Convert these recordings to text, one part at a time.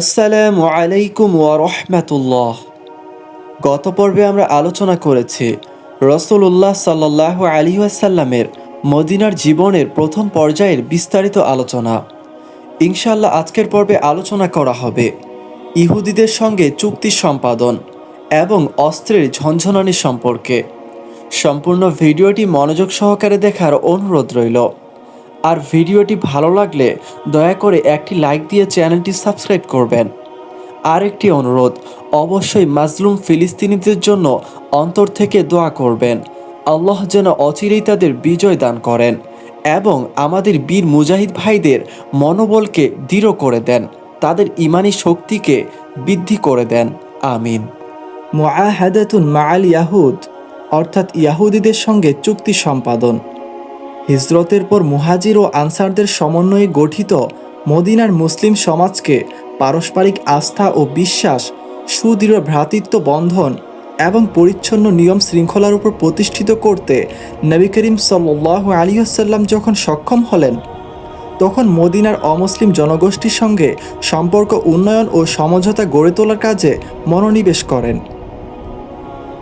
আসসালামু আলাইকুম ওয়া রহমাতুল্লাহ। গত পর্বে আমরা আলোচনা করেছি রসুল্লাহ সাল্লাহ আলী আসাল্লামের মদিনার জীবনের প্রথম পর্যায়ের বিস্তারিত আলোচনা। ইনশাল্লাহ আজকের পর্বে আলোচনা করা হবে ইহুদিদের সঙ্গে চুক্তি সম্পাদন এবং অস্ত্রের ঝনঝনানি সম্পর্কে। সম্পূর্ণ ভিডিওটি মনোযোগ সহকারে দেখার অনুরোধ রইল। আর ভিডিওটি ভালো লাগলে দয়া করে একটি লাইক দিয়ে চ্যানেলটি সাবস্ক্রাইব করবেন। আর একটি অনুরোধ, অবশ্যই মাজলুম ফিলিস্তিনিদের জন্য অন্তর থেকে দোয়া করবেন। আল্লাহ যেন অচিরেই তাদের বিজয় দান করেন এবং আমাদের বীর মুজাহিদ ভাইদের মনোবলকে দৃঢ় করে দেন, তাদের ইমানি শক্তিকে বৃদ্ধি করে দেন। আমিন। মুআহাদাতুন মাআল ইয়াহুদ, অর্থাৎ ইয়াহুদিদের সঙ্গে চুক্তি সম্পাদন। হিজরতের পর মুহাজির ও আনসারদের সমন্বয়ে গঠিত মদিনার মুসলিম সমাজকে পারস্পরিক আস্থা ও বিশ্বাস, সুদৃঢ় ভ্রাতৃত্ব বন্ধন এবং পরিচ্ছন্ন নিয়ম শৃঙ্খলার উপর প্রতিষ্ঠিত করতে নবী করিম সাল্লাহ আলিয়াসাল্লাম যখন সক্ষম হলেন, তখন মদিনার অমুসলিম জনগোষ্ঠীর সঙ্গে সম্পর্ক, উন্নয়ন ও সমঝোতা গড়ে তোলার কাজে মনোনিবেশ করেন।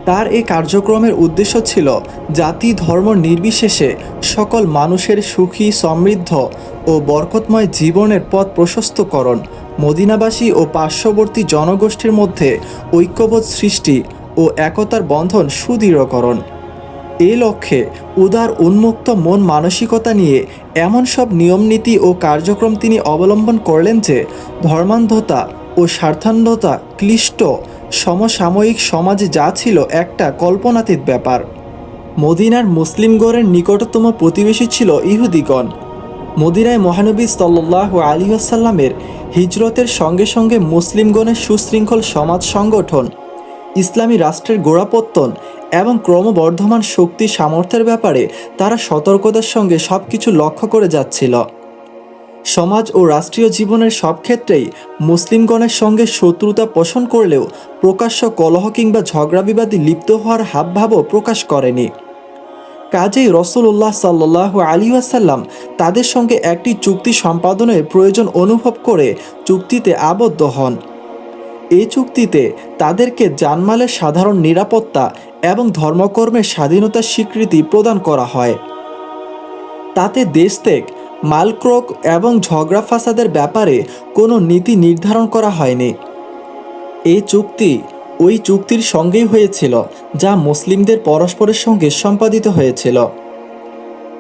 তার এই কার্যক্রমের উদ্দেশ্য ছিল জাতি ধর্ম নির্বিশেষে সকল মানুষের সুখী, সমৃদ্ধ ও বরকতময় জীবনের পথ প্রশস্তকরণ। মদিনাবাসী ও পার্শ্ববর্তী জনগোষ্ঠীর মধ্যে ঐক্যবোধ সৃষ্টি ও একতার বন্ধন সুদৃঢ়করণ। এ লক্ষ্যে উদার, উন্মুক্ত মন মানসিকতা নিয়ে এমন সব নিয়মনীতি ও কার্যক্রম তিনি অবলম্বন করলেন যে ধর্মান্ধতা ও স্বার্থান্ধতা ক্লিষ্ট সমসাময়িক সমাজে যা ছিল একটা কল্পনাতীত ব্যাপার। মদিনার মুসলিমগড়ের নিকটতম প্রতিবেশী ছিল ইহুদিগণ। মদিনায় মহানবী সাল্লাহ আলী আসাল্লামের হিজরতের সঙ্গে সঙ্গে মুসলিমগণের সুশৃঙ্খল সমাজ সংগঠন, ইসলামী রাষ্ট্রের গোড়াপত্তন এবং ক্রমবর্ধমান শক্তি সামর্থ্যের ব্যাপারে তারা সতর্কতার সঙ্গে সব কিছু লক্ষ্য করে যাচ্ছিল। সমাজ ও রাষ্ট্রীয় জীবনের সব ক্ষেত্রেই মুসলিমগণের সঙ্গে শত্রুতা পোষণ করলেও প্রকাশ্য কলহ কিংবা ঝগড়া বিবাদে লিপ্ত হওয়ার হাবভাবও প্রকাশ করেনি। কাজেই রসুল্লাহ সাল্লাহ আলী আসাল্লাম তাদের সঙ্গে একটি চুক্তি সম্পাদনের প্রয়োজন অনুভব করে চুক্তিতে আবদ্ধ হন। এই চুক্তিতে তাদেরকে জানমালের সাধারণ নিরাপত্তা এবং ধর্মকর্মের স্বাধীনতার স্বীকৃতি প্রদান করা হয়। তাতে দেশ ত্যাগ মালক্রোক এবং ঝগড়া ফাসাদের ব্যাপারে কোনো নীতি নির্ধারণ করা হয়নি। এই চুক্তি ওই চুক্তির সঙ্গেই হয়েছিল, যা মুসলিমদের পরস্পরের সঙ্গে সম্পাদিত হয়েছিল।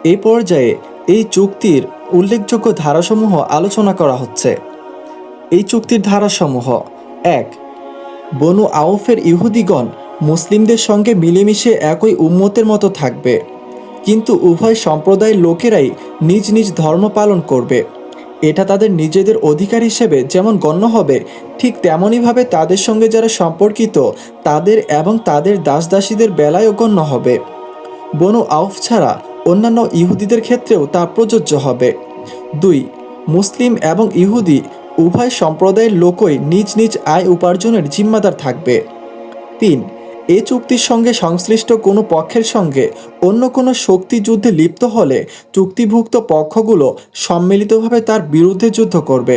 এই পর্যায়ে এই চুক্তির উল্লেখযোগ্য ধারাসমূহ আলোচনা করা হচ্ছে। এই চুক্তির ধারাসমূহ, এক, বনু আউফের ইহুদিগণ মুসলিমদের সঙ্গে মিলেমিশে একই উম্মতের মতো থাকবে। কিন্তু উভয় সম্প্রদায়ের লোকেরাই নিজ নিজ ধর্ম পালন করবে। এটা তাদের নিজেদের অধিকার হিসেবে যেমন গণ্য হবে, ঠিক তেমনইভাবে তাদের সঙ্গে যারা সম্পর্কিত, তাদের এবং তাদের দাসদাসীদের বেলায়ও গণ্য হবে। বনু আউফ ছাড়া অন্যান্য ইহুদিদের ক্ষেত্রেও তা প্রযোজ্য হবে। দুই, মুসলিম এবং ইহুদি উভয় সম্প্রদায়ের লোকই নিজ নিজ আয় উপার্জনের জিম্মাদার থাকবে। তিন এ চুক্তির সঙ্গে সংশ্লিষ্ট কোনো পক্ষের সঙ্গে অন্য কোনো শক্তি যুদ্ধে লিপ্ত হলে চুক্তিভুক্ত পক্ষগুলো সম্মিলিতভাবে তার বিরুদ্ধে যুদ্ধ করবে।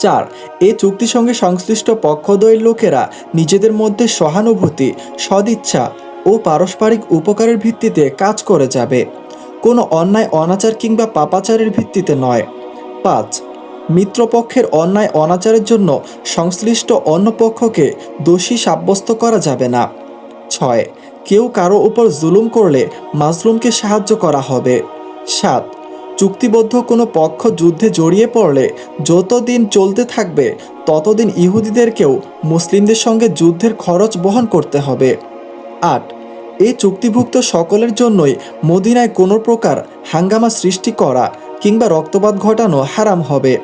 চার, এ চুক্তির সঙ্গে সংশ্লিষ্ট পক্ষদ্বয়ের লোকেরা নিজেদের মধ্যে সহানুভূতি, সদিচ্ছা ও পারস্পরিক উপকারের ভিত্তিতে কাজ করে যাবে। কোনো অন্যায়, অনাচার কিংবা পাপাচারের ভিত্তিতে নয়। পাঁচ মিত্রপক্ষের অন্যায় অনাচারের জন্য সংশ্লিষ্ট অন্য পক্ষকে দোষী সাব্যস্ত করা যাবে না। ছয়, কেউ কারও উপর জুলুম করলে মাজলুমকে সাহায্য করা হবে। সাত, চুক্তিবদ্ধ কোনো পক্ষ যুদ্ধে জড়িয়ে পড়লে যতদিন চলতে থাকবে, ততদিন ইহুদিদেরকেও মুসলিমদের সঙ্গে যুদ্ধের খরচ বহন করতে হবে। আট এই চুক্তিভুক্ত সকলের জন্যই মদিনায় কোনো প্রকার হাঙ্গামা সৃষ্টি করা কিংবা রক্তপাত ঘটানো হারাম হবে।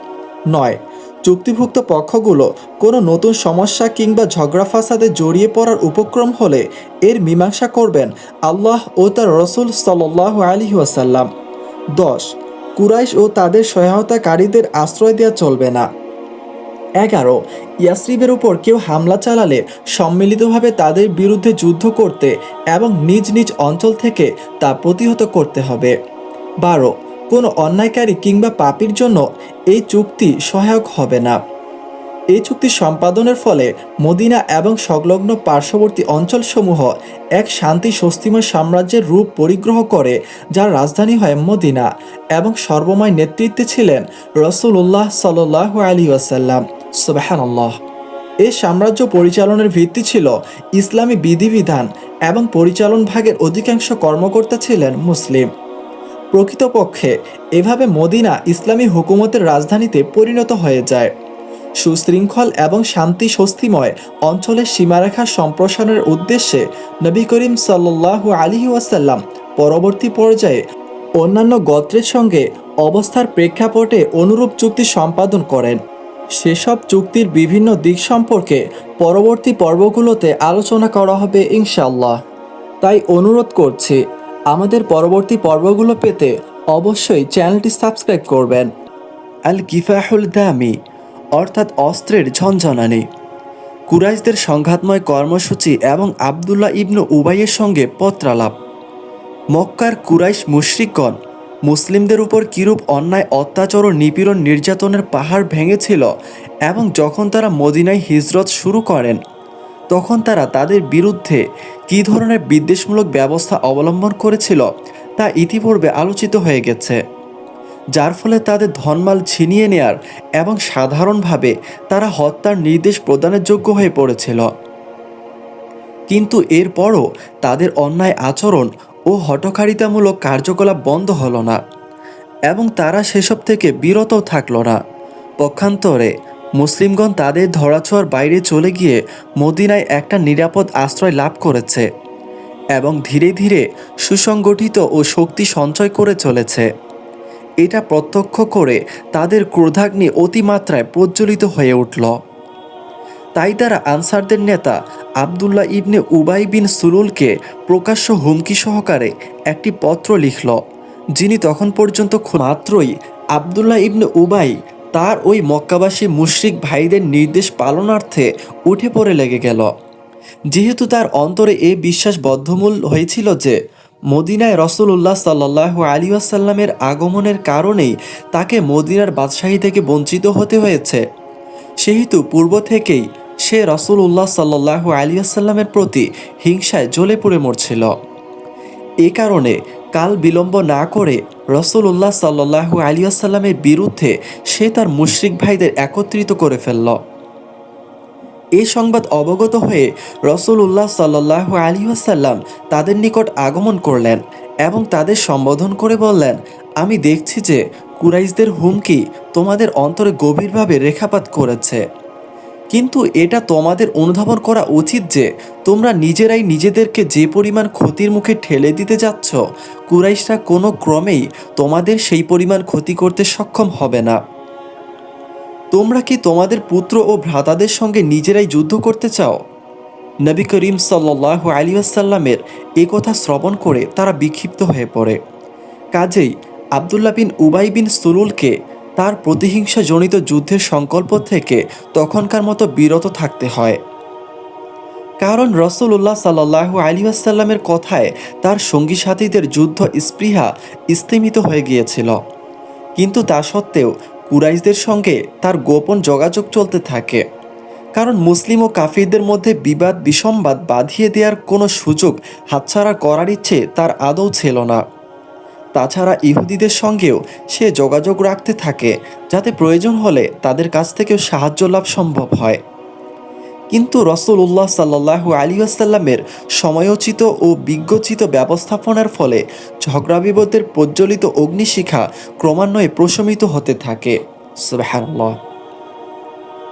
নয়। চুক্তিভুক্ত পক্ষগুলো কোনো নতুন সমস্যা কিংবা ঝগড়া ফাসাদে জড়িয়ে পড়ার উপক্রম হলে এর মীমাংসা করবেন আল্লাহ ও তার রসুল সাল্লাহ আলী ওয়াসাল্লাম। দশ। কুরাইশ ও তাদের সহায়তাকারীদের আশ্রয় দেওয়া চলবে না। এগারো। ইয়াসরিবের উপর কেউ হামলা চালালে সম্মিলিতভাবে তাদের বিরুদ্ধে যুদ্ধ করতে এবং নিজ নিজ অঞ্চল থেকে তা প্রতিহত করতে হবে। বারো। কোনো অন্যায়কারী কিংবা পাপীর জন্য এই চুক্তি সহায়ক হবে না। এই চুক্তি সম্পাদনের ফলে মদিনা এবং সংলগ্ন পার্শ্ববর্তী অঞ্চলসমূহ এক শান্তি স্বস্তিময় সাম্রাজ্যের রূপ পরিগ্রহ করে, যার রাজধানী হয় মদিনা এবং সর্বময় নেতৃত্বে ছিলেন রসুল্লাহ সাল্লাহ আলী ওয়াসাল্লাম। সুবাহান্লাহ এই সাম্রাজ্য পরিচালনের ভিত্তি ছিল ইসলামী বিধিবিধান এবং পরিচালন ভাগের অধিকাংশ কর্মকর্তা ছিলেন মুসলিম। প্রকৃতপক্ষে এভাবে মদিনা ইসলামী হুকুমতের রাজধানীতে পরিণত হয়ে যায়। সুশৃঙ্খল এবং শান্তি স্বস্তিময় অঞ্চলের সীমারেখা সম্প্রসারণের উদ্দেশ্যে নবী করিম সাল্লাহ আলী ওয়াসাল্লাম পরবর্তী পর্যায়ে অন্যান্য গোত্রের সঙ্গে অবস্থার প্রেক্ষাপটে অনুরূপ চুক্তি সম্পাদন করেন। সেসব চুক্তির বিভিন্ন দিক সম্পর্কে পরবর্তী পর্বগুলোতে আলোচনা করা হবে ইনশাল্লাহ তাই অনুরোধ করছি আমাদের পরবর্তী পর্বগুলো পেতে অবশ্যই চ্যানেলটি সাবস্ক্রাইব করবেন। আল কিফাহুল দামি, অর্থাৎ অস্ত্রের ঝনঝনানি। কুরাইশদের সংঘাতময় কর্মসূচি এবং আবদুল্লাহ ইবনু উবাইয়ের সঙ্গে পত্রালাপ। মক্কার কুরাইশ মুশরিকগণ মুসলিমদের উপর কিরূপ অন্যায়, অত্যাচার ও নিপীড়ন নির্যাতনের পাহাড় ভেঙেছিল এবং যখন তারা মদিনায় হিজরত শুরু করেন তখন তারা তাদের বিরুদ্ধে কী ধরনের বিদ্বেষমূলক ব্যবস্থা অবলম্বন করেছিল তা ইতিপূর্বে আলোচিত হয়ে গেছে, যার ফলে তাদের ধনমাল ছিনিয়ে নেয়ার এবং সাধারণভাবে তারা হত্যার নির্দেশ প্রদানের যোগ্য হয়ে পড়েছিল। কিন্তু এরপরও তাদের অন্যায় আচরণ ও হটকারিতামূলক কার্যকলাপ বন্ধ হলো না এবং তারা সেসব থেকে বিরতও থাকল না। পক্ষান্তরে মুসলিমগণ তাদের ধরাছোঁয়ার বাইরে চলে গিয়ে মদিনায় একটা নিরাপদ আশ্রয় লাভ করেছে এবং ধীরে ধীরে সুসংগঠিত ও শক্তি সঞ্চয় করে চলেছে। এটা প্রত্যক্ষ করে তাদের ক্রোধাগ্নি অতিমাত্রায় প্রজ্বলিত হয়ে উঠল। তাই তারা আনসারদের নেতা আবদুল্লাহ ইবনে উবাই বিন সুলুলকে প্রকাশ্য হুমকি সহকারে একটি পত্র লিখল, যিনি তখন পর্যন্ত মাত্রই আবদুল্লাহ ইবনে উবাই তার ওই মক্কাবাসী মুশরিক ভাইদের নির্দেশ পালনার্থে উঠে পড়ে লেগে গেল। যেহেতু তার অন্তরে এ বিশ্বাস বদ্ধমূল হয়েছিল যে, মদিনায় রসুল্লাহ সাল্লাহ আলী আসাল্লামের আগমনের কারণেই তাকে মদিনার বাদশাহী থেকে বঞ্চিত হতে হয়েছে। সেহেতু পূর্ব থেকেই সে রসুল্লাহ সাল্লাহ আলী আসাল্লামের প্রতি হিংসায় জ্বলে পড়ে মরছিল। এ কারণে কাল বিলম্ব না করে রসুল্লাহ সাল্লাহু আলী আসাল্লামের বিরুদ্ধে সে তার মুশরিক ভাইদের একত্রিত করে ফেলল। এ সংবাদ অবগত হয়ে রসুল্লাহ সাল্লাহ আলী আসাল্লাম তাদের নিকট আগমন করলেন এবং তাদের সম্বোধন করে বললেন, আমি দেখছি যে কুরাইশদের হুমকি তোমাদের অন্তরে গভীরভাবে রেখাপাত করেছে। কিন্তু এটা তোমাদের অনুধাবন করা উচিত যে তোমরা নিজেরাই নিজেদেরকে যে পরিমাণ ক্ষতির মুখে ঠেলে দিতে যাচ্ছ, কুরাইশরা কোনো ক্রমেই তোমাদের সেই পরিমাণ ক্ষতি করতে সক্ষম হবে না। তোমরা কি তোমাদের পুত্র ও ভ্রাতাদের সঙ্গে নিজেরাই যুদ্ধ করতে চাও? নবী করিম সাল্লাহ আলী আসাল্লামের এ কথা শ্রবণ করে তারা বিক্ষিপ্ত হয়ে পড়ে। কাজেই আবদুল্লাহ বিন উবাই বিন সুলুলকে তার প্রতিহিংসাজনিত যুদ্ধের সংকল্প থেকে তখনকার মতো বিরত থাকতে হয়। কারণ রসুল্লাহ সাল্লাহ আলী আসাল্লামের কথায় তার সঙ্গী সাথীদের যুদ্ধ স্পৃহা স্তিমিত হয়ে গিয়েছিল। কিন্তু তা সত্ত্বেও কুরাইশদের সঙ্গে তার গোপন যোগাযোগ চলতে থাকে। কারণ মুসলিম ও কাফিরদের মধ্যে বিবাদ বিসম্বাদ বাঁধিয়ে দেওয়ার কোনো সুযোগ হাতছাড়া করার ইচ্ছে তার আদৌ ছিল না। তাছাড়া ইহুদিদের সঙ্গেও সে যোগাযোগ রাখতে থাকে, যাতে প্রয়োজন হলে তাদের কাছ থেকেও সাহায্য লাভ সম্ভব হয়। কিন্তু রসুল্লাহ সাল্লাহ আলী আসাল্লামের সময়োচিত ও বিজ্ঞচিত ব্যবস্থাপনার ফলে ঝগড়া বিপদের প্রজ্বলিত অগ্নিশিখা ক্রমান্বয়ে প্রশমিত হতে থাকে।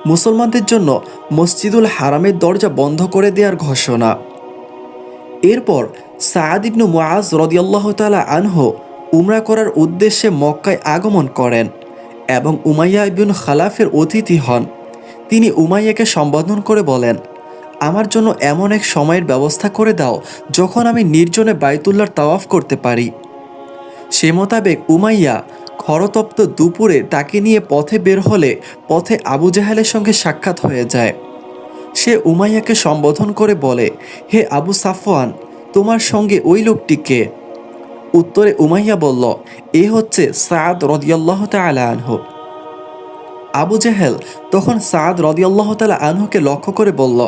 মুসলমানদের জন্য মসজিদুল হারামের দরজা বন্ধ করে দেওয়ার ঘোষণা। এরপর সায়াদ ইবনু মুআজ রদিয়াল্লাহ তালা আনহ উমরা করার উদ্দেশ্যে মক্কায় আগমন করেন এবং উমাইয়া ইবনুল খালাফের অতিথি হন। তিনি উমাইয়াকে সম্বোধন করে বলেন, আমার জন্য এমন এক সময়ের ব্যবস্থা করে দাও যখন আমি নির্জনে বাইতুল্লার তাওয়াফ করতে পারি। সে মোতাবেক উমাইয়া খরতপ্ত দুপুরে তাকে নিয়ে পথে বের হলে পথে আবু জাহেলের সঙ্গে সাক্ষাৎ হয়ে যায়। সে উমাইয়াকে সম্বোধন করে বলে, হে আবু সাফওয়ান, তোমার সঙ্গে ওই লোকটিকে উত্তরে উমাইয়া বলল, এ হচ্ছে সাদ রদিয়াল্লাহ তালা আনহ। আবু জেহেল তখন সাদ রদিয়াল্লাহ তালা আনহুকে লক্ষ্য করে বলল,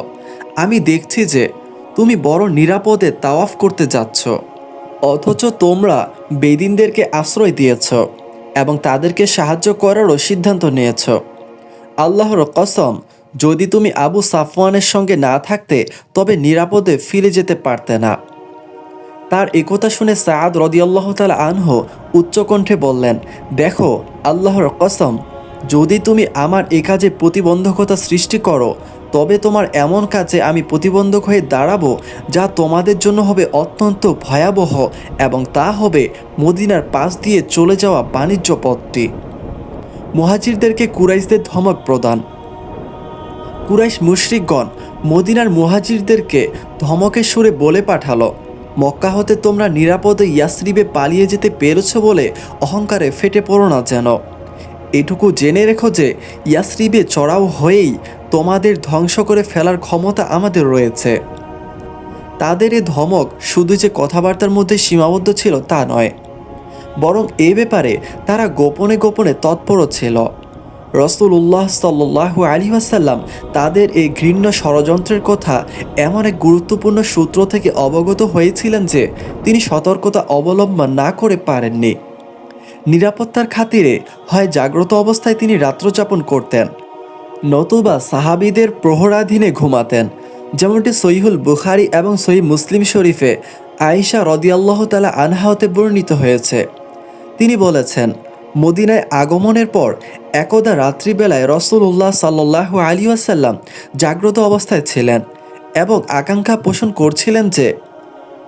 আমি দেখছি যে তুমি বড় নিরাপদে তাওয়াফ করতে যাচ্ছ, অথচ তোমরা বেদিনদেরকে আশ্রয় দিয়েছ এবং তাদেরকে সাহায্য করারও সিদ্ধান্ত নিয়েছ। আল্লাহর কসম, যদি তুমি আবু সাফওয়ানের সঙ্গে না থাকতে, তবে নিরাপদে ফিরে যেতে পারতে না। তার একথা শুনে সাদ রদিয়াল্লাহ তাল আনহ উচ্চকণ্ঠে বললেন, দেখো, আল্লাহর কসম, যদি তুমি আমার এ কাজে প্রতিবন্ধকতা সৃষ্টি করো, তবে তোমার এমন কাজে আমি প্রতিবন্ধক হয়ে দাঁড়াবো যা তোমাদের জন্য হবে অত্যন্ত ভয়াবহ এবং তা হবে মদিনার পাশ দিয়ে চলে যাওয়া বাণিজ্য পথটি। মুহাজিরদেরকে কুরাইশদের ধমক প্রদান। কুরাইশ মুশরিকগণ মদিনার মুহাজিরদেরকে ধমকের সুরে বলে পাঠালো মক্কা হতে তোমরা নিরাপদে ইয়াসরিবে পালিয়ে যেতে পেরেছ বলে অহংকারে ফেটে পড়ো না যেন। এটুকু জেনে রেখো যে ইয়াসরিবে চড়াও হয়েই তোমাদের ধ্বংস করে ফেলার ক্ষমতা আমাদের রয়েছে। তাদের এ ধমক শুধু যে কথাবার্তার মধ্যে সীমাবদ্ধ ছিল তা নয়, বরং এ ব্যাপারে তারা গোপনে গোপনে তৎপর ছিল। রসুল্লাহ সাল্লাহ আলী আসাল্লাম তাদের এই ঘৃণ্য ষড়যন্ত্রের কথা এমন এক গুরুত্বপূর্ণ সূত্র থেকে অবগত হয়েছিলেন যে তিনি সতর্কতা অবলম্বন না করে পারেননি। নিরাপত্তার খাতিরে হয় জাগ্রত অবস্থায় তিনি রাত্রযাপন করতেন। নতুবা সাহাবিদের প্রহরাধীনে ঘুমাতেন, যেমনটি সহিহুল বুখারি এবং সহি মুসলিম শরীফে আয়েশা রদিয়াল্লাহ তালা আনহাওতে বর্ণিত হয়েছে। তিনি বলেছেন মদিনায় আগমনের পর একদা রাত্রিবেলায় রসুল্লাহ সাল্লাহ আলী আসাল্লাম জাগ্রত অবস্থায় ছিলেন এবং আকাঙ্ক্ষা পোষণ করছিলেন যে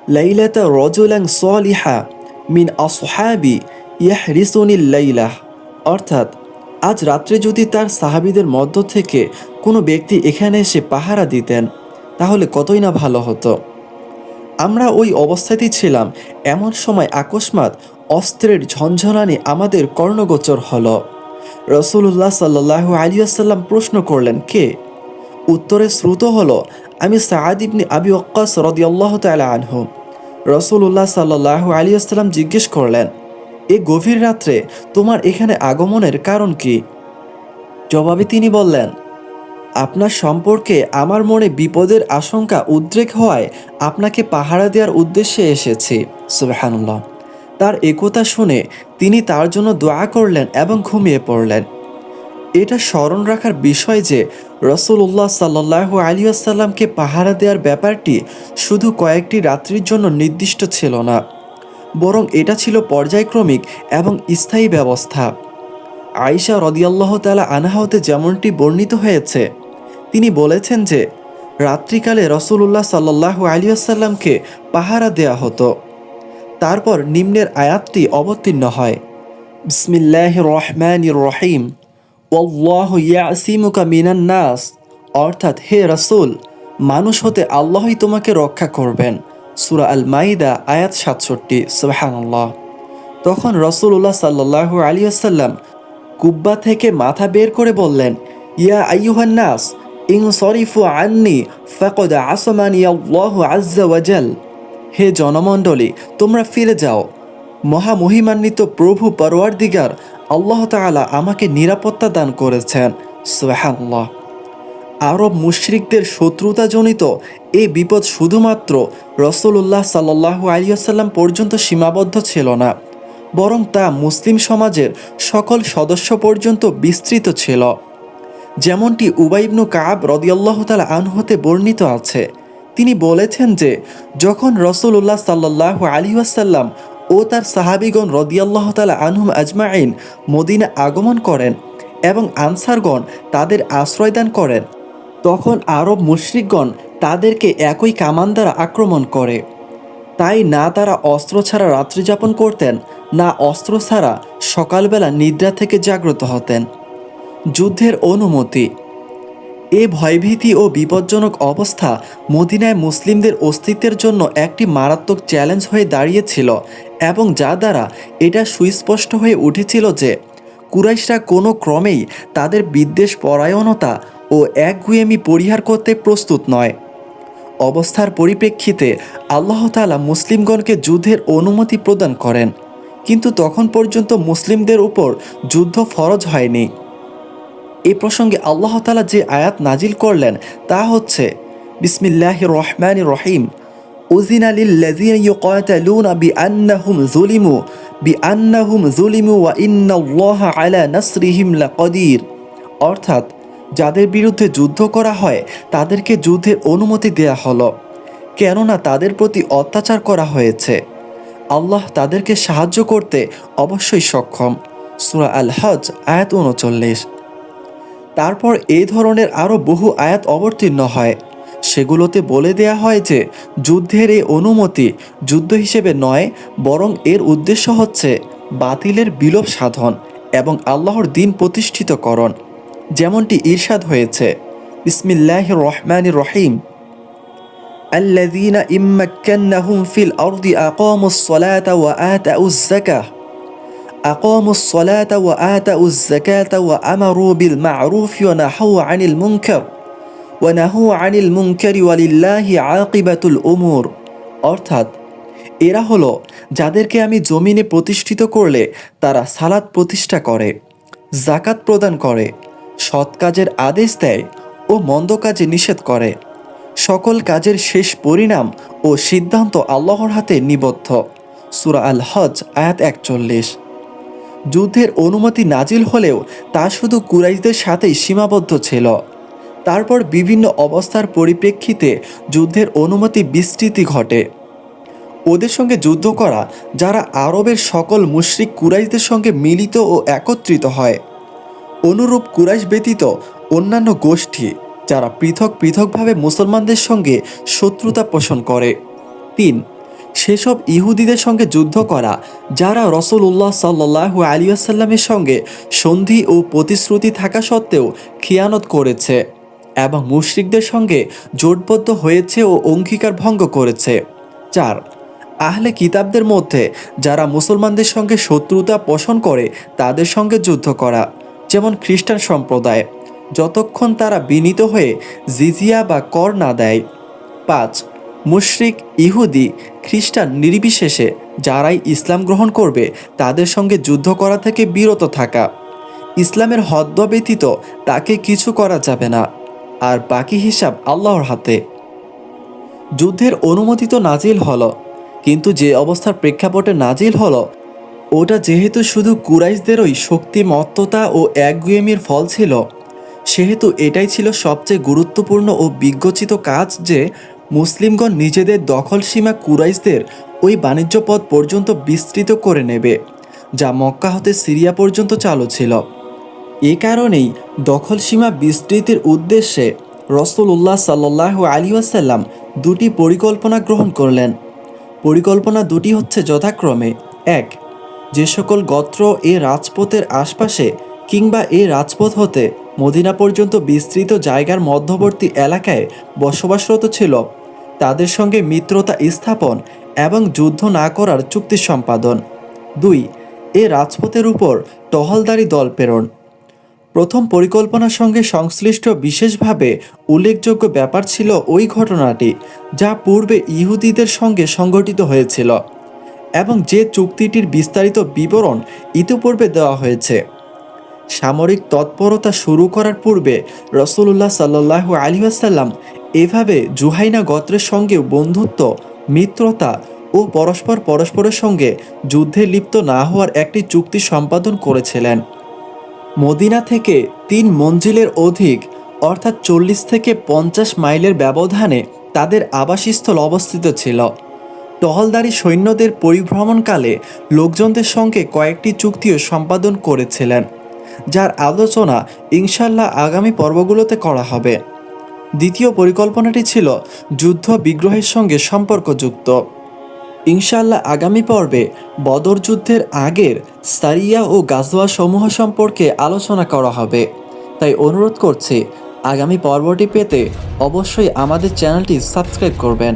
লাইলাতা রজুলাং সলিহা মিন আসহাবি ইয়াহরিসুনিল লাইলাহ অর্থাৎ আজ রাত্রে যদি তার সাহাবিদের মধ্য থেকে কোনো ব্যক্তি এখানে এসে পাহারা দিতেন, তাহলে কতই না ভালো হতো? আমরা ওই অবস্থাতেই ছিলাম, এমন সময় আকস্মাৎ অস্ত্রের ঝনঝনানি আমাদের কর্ণগোচর হল। রসুল্লাহ সাল্লাহ আলিয়াসাল্লাম প্রশ্ন করলেন, কে? উত্তরে শ্রুত হল, আমি সাদ ইবনি আবি ওক্কাস রদিয়াল্লাহ তালা আনহু। রসুল্লাহ সাল্লাহ আলিয়াসাল্লাম জিজ্ঞেস করলেন, এ গভীর রাত্রে তোমার এখানে আগমনের কারণ কি? জবাবে তিনি বললেন, আপনার সম্পর্কে আমার মনে বিপদের আশঙ্কা উদ্রেক হওয়ায় আপনাকে পাহারা দেওয়ার উদ্দেশ্যে এসেছি। সুবাহানুল্লাহ। তার একথা শুনে তিনি তার জন্য দোয়া করলেন এবং ঘুমিয়ে পড়লেন। এটা স্মরণ রাখার বিষয় যে রসুল্লাহ সাল্লাহ আলিয়াসাল্লামকে পাহারা দেওয়ার ব্যাপারটি শুধু কয়েকটি রাত্রির জন্য নির্দিষ্ট ছিল না, বরং এটা ছিল পর্যায়ক্রমিক এবং স্থায়ী ব্যবস্থা। আয়েশা রদিয়াল্লাহ তালা আনাহতে যেমনটি বর্ণিত হয়েছে, তিনি বলেছেন যে রাত্রিকালে রসুল্লাহ সাল্লাহ আলিয়াসাল্লামকে পাহারা দেয়া হতো। তারপর নিম্নের আয়াতটি অবতীর্ণ হয়। বিসমিল্লাহ রহমান রহিম ওল্লাহ ইয়াসিমুকা মিনান নাস। অর্থাৎ, হে রসুল, মানুষ হতে আল্লাহই তোমাকে রক্ষা করবেন। সুরা আল মাইদা আয়াত সাতষট্টি। সুবাহান্লাহ তখন রসুল্লাহ সাল্লাহ আলিয়াসাল্লাম কুব্বা থেকে মাথা বের করে বললেন, ইয়া আইয়ুহান্নাস ইং সরিফু আন্নি ফাকদ আসমানি আল্লাহ আজ্জা ওয়াজাল হে জনমণ্ডলী, তোমরা ফিরে যাও। মহামহিমান্বিত প্রভু পরওয়ারদিগার আল্লাহ তাআলা আমাকে নিরাপত্তা দান করেছেন। সুবহানাল্লাহ। আরব মুশরিকদের শত্রুতাজনিত এই বিপদ শুধুমাত্র রসুল্লাহ সাল্লাহ আলিয়াসাল্লাম পর্যন্ত সীমাবদ্ধ ছিল না, বরং তা মুসলিম সমাজের সকল সদস্য পর্যন্ত বিস্তৃত ছিল। যেমনটি উবাইবনু কাব রদিয়াল্লাহ তালা আনহতে বর্ণিত আছে। তিনি বলেছেন যে, যখন রসুল্লাহ সাল্লাহ আলিউসাল্লাম ও তার সাহাবিগণ রদিয়াল্লাহ তালা আনহুম আজমাইন মদিনা আগমন করেন এবং আনসারগণ তাদের আশ্রয়দান করেন, তখন আরব মুশরিকগণ তাদেরকে একই কামান দ্বারা আক্রমণ করে। তাই না তারা অস্ত্র ছাড়া রাত্রিযাপন করতেন, না অস্ত্র ছাড়া সকালবেলা নিদ্রা থেকে জাগ্রত হতেন। যুদ্ধের অনুমতি এ ভয়ভীতি ও বিপজ্জনক অবস্থা মদিনায় মুসলিমদের অস্তিত্বের জন্য একটি মারাত্মক চ্যালেঞ্জ হয়ে দাঁড়িয়েছিল এবং যা দ্বারা এটা সুস্পষ্ট হয়ে উঠেছিল যে কুরাইশরা কোনো ক্রমেই তাদের বিদ্বেষ পরায়ণতা ও একগুয়েমি পরিহার করতে প্রস্তুত নয়। অবস্থার পরিপ্রেক্ষিতে আল্লাহ তালা মুসলিমগণকে যুদ্ধের অনুমতি প্রদান করেন। কিন্তু তখন পর্যন্ত মুসলিমদের উপর যুদ্ধ ফরজ হয়নি। এ প্রসঙ্গে আল্লাহ তালা যে আয়াত নাজিল করলেন তা হচ্ছে বিসমিল্লাহ রহমান রহিম। উজিন আলিল্লাযীনা ইউকাতালুনা বিআন্নাহুম যুলিমু বিআন্নাহুম যুলিমু ওয়া ইন্নাল্লাহা আলা নাসরিহিম লাকাদির। অর্থাৎ, যাদের বিরুদ্ধে যুদ্ধ করা হয়, তাদেরকে যুদ্ধের অনুমতি দেয়া হলো, কেননা তাদের প্রতি অত্যাচার করা হয়েছে। আল্লাহ তাদেরকে সাহায্য করতে অবশ্যই সক্ষম। সুরা আল হজ আয়াত উনচল্লিশ। তারপর এই ধরনের আরও বহু আয়াত অবতীর্ণ হয় সেগুলোতে বলে দেয়া হয় যে যুদ্ধের এই অনুমতি যুদ্ধ হিসেবে নয় বরং এর উদ্দেশ্য হচ্ছে বাতিলের বিলোপ সাধন এবং আল্লাহর দিন প্রতিষ্ঠিতকরণ যেমনটি ঈর্ষাদ হয়েছে ইসমিল্লাহ রহমান রহিম الذين إن مكنهم في الأرض أقاموا الصلاة وآتوا الزكاة أقاموا الصلاة وآتوا الزكاة وأمروا بالمعروف ونهوا عن المنكر ونهوا عن المنكر ولله عاقبة الأمور অর্থাৎ এরা হলো যাদেরকে আমি জমিনে প্রতিষ্ঠিত করলে তারা সালাত প্রতিষ্ঠা করে জাকাত প্রদান করে সৎ কাজের আদেশ দেয় ও মন্দ কাজে নিষেধ করে সকল কাজের শেষ পরিণাম ও সিদ্ধান্ত আল্লাহর হাতে নিবদ্ধ সুরা আল হজ আয়াত একচল্লিশ যুদ্ধের অনুমতি নাজিল হলেও তা শুধু কুরাইশদের সাথেই সীমাবদ্ধ ছিল। তারপর বিভিন্ন অবস্থার পরিপ্রেক্ষিতে যুদ্ধের অনুমতি বিস্তৃতি ঘটে। ওদের সঙ্গে যুদ্ধ করা, যারা আরবের সকল মুশরিক কুরাইশদের সঙ্গে মিলিত ও একত্রিত হয়। অনুরূপ কুরাইশ ব্যতীত অন্যান্য গোষ্ঠী, যারা পৃথক পৃথকভাবে মুসলমানদের সঙ্গে শত্রুতা পোষণ করে। তিন সেসব ইহুদিদের সঙ্গে যুদ্ধ করা, যারা রসুল উল্লাহ সাল্লাহু আলিয়াসাল্লামের সঙ্গে সন্ধি ও প্রতিশ্রুতি থাকা সত্ত্বেও খিয়ানত করেছে এবং মুশরিকদের সঙ্গে জোটবদ্ধ হয়েছে ও অঙ্গীকার ভঙ্গ করেছে। চার, আহলে কিতাবদের মধ্যে যারা মুসলমানদের সঙ্গে শত্রুতা পোষণ করে, তাদের সঙ্গে যুদ্ধ করা, যেমন খ্রিস্টান সম্প্রদায়, যতক্ষণ তারা বিনীত হয়ে জিজিয়া বা কর না দেয়। পাঁচ মুশরিক ইহুদি খ্রিস্টান নির্বিশেষে যারাই ইসলাম গ্রহণ করবে, তাদের সঙ্গে যুদ্ধ করা থেকে বিরত থাকা। ইসলামের হদ্দ ব্যতীত তাকে কিছু করা যাবে না। আর বাকি হিসাব আল্লাহর হাতে। যুদ্ধের অনুমতি তো নাজিল হলো, কিন্তু যে অবস্থার প্রেক্ষাপটে নাজিল হলো, ওটা যেহেতু শুধু কুরাইশদেরই শক্তি শক্তিমত্ততা ও একগুয়েমির ফল ছিল, সেহেতু এটাই ছিল সবচেয়ে গুরুত্বপূর্ণ ও বিজ্ঞচিত কাজ যে মুসলিমগণ নিজেদের দখল সীমা কুরাইশদের ওই বাণিজ্য পথ পর্যন্ত বিস্তৃত করে নেবে, যা মক্কা হতে সিরিয়া পর্যন্ত চালু ছিল। এ কারণেই দখল সীমা বিস্তৃতির উদ্দেশ্যে রসুল্লাহ সাল্লাহ আলী আসাল্লাম দুটি পরিকল্পনা গ্রহণ করলেন। পরিকল্পনা দুটি হচ্ছে যথাক্রমে, এক, যে সকল গোত্র এ রাজপথের আশপাশে কিংবা এ রাজপথ হতে মদিনা পর্যন্ত বিস্তৃত জায়গার মধ্যবর্তী এলাকায় বসবাসরত ছিল তাদের সঙ্গে মিত্রতা স্থাপন এবং যুদ্ধ না করার চুক্তি সম্পাদন। দুই, এ রাজপথের উপর টহলদারি দল প্রেরণ। প্রথম পরিকল্পনার সঙ্গে সংশ্লিষ্ট বিশেষভাবে উল্লেখযোগ্য ব্যাপার ছিল ওই ঘটনাটি, যা পূর্বে ইহুদিদের সঙ্গে সংগঠিত হয়েছিল এবং যে চুক্তিটির বিস্তারিত বিবরণ ইতিপূর্বে দেওয়া হয়েছে। সামরিক তৎপরতা শুরু করার পূর্বে রসুল্লাহ সাল্লাহ আলী আসাল্লাম এভাবে জুহাইনা গোত্রের সঙ্গে বন্ধুত্ব, মিত্রতা ও পরস্পর পরস্পরের সঙ্গে যুদ্ধে লিপ্ত না হওয়ার একটি চুক্তি সম্পাদন করেছিলেন। মদিনা থেকে তিন মঞ্জিলের অধিক, অর্থাৎ চল্লিশ থেকে পঞ্চাশ মাইলের ব্যবধানে তাদের আবাসস্থল অবস্থিত ছিল। টহলদারি সৈন্যদের পরিভ্রমণকালে লোকজনদের সঙ্গে কয়েকটি চুক্তিও সম্পাদন করেছিলেন, যার আলোচনা ইনশাল্লাহ আগামী পর্বগুলোতে করা হবে। দ্বিতীয় পরিকল্পনাটি ছিল যুদ্ধ বিগ্রহের সঙ্গে সম্পর্কযুক্ত। ইনশাল্লাহ আগামী পর্বে বদর যুদ্ধের আগের সারিয়া ও গাজোয়া সমূহ সম্পর্কে আলোচনা করা হবে। তাই অনুরোধ করছি, আগামী পর্বটি পেতে অবশ্যই আমাদের চ্যানেলটি সাবস্ক্রাইব করবেন।